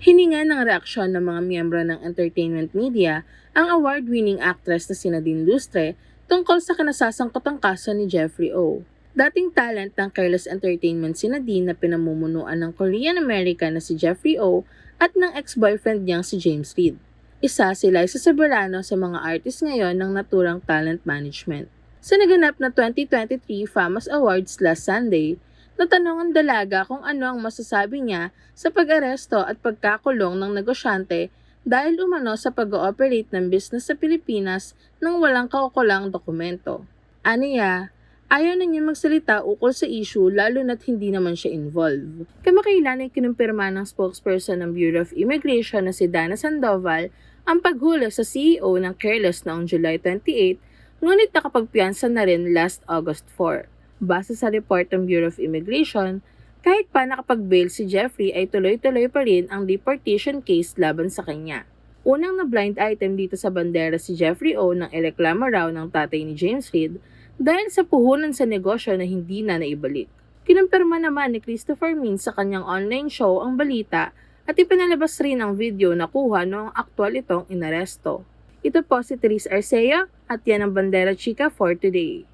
Hininga ng reaksyon ng mga miyembro ng entertainment media ang award-winning actress na si Nadine Lustre tungkol sa kinasasangkotang kaso ni Jeffrey O. Dating talent ng Careless Entertainment si Nadine na pinamumunuan ng Korean-American na si Jeffrey O at ng ex-boyfriend niyang si James Reid. Isa si Liza Soberano sa mga artist ngayon ng naturang talent management. Sa naganap na 2023 FAMAS Awards last Sunday, natanong ang dalaga kung ano ang masasabi niya sa pag-aresto at pagkakulong ng negosyante dahil umano sa pag-ooperate ng business sa Pilipinas nang walang kaukulang dokumento. Aniya, ayaw na niya magsalita ukol sa issue lalo na't hindi naman siya involved. Kamakailan ay kinumpirma ng spokesperson ng Bureau of Immigration na si Dana Sandoval ang paghuli sa CEO ng Careless noong July 28 ngunit nakapagpiyansa na rin last August 4. Base sa report ng Bureau of Immigration, kahit pa nakapag-bail si Jeffrey ay tuloy-tuloy pa rin ang deportation case laban sa kanya. Unang na blind item dito sa bandera si Jeffrey O nang ireklamo raw ng tatay ni James Reid dahil sa puhunan sa negosyo na hindi na naibalik. Kinumpirma naman ni Christopher Min sa kanyang online show ang balita at ipinalabas rin ang video na kuha noong aktwal itong inaresto. Ito po si Therese Arcea at yan ang Bandera Chica for today.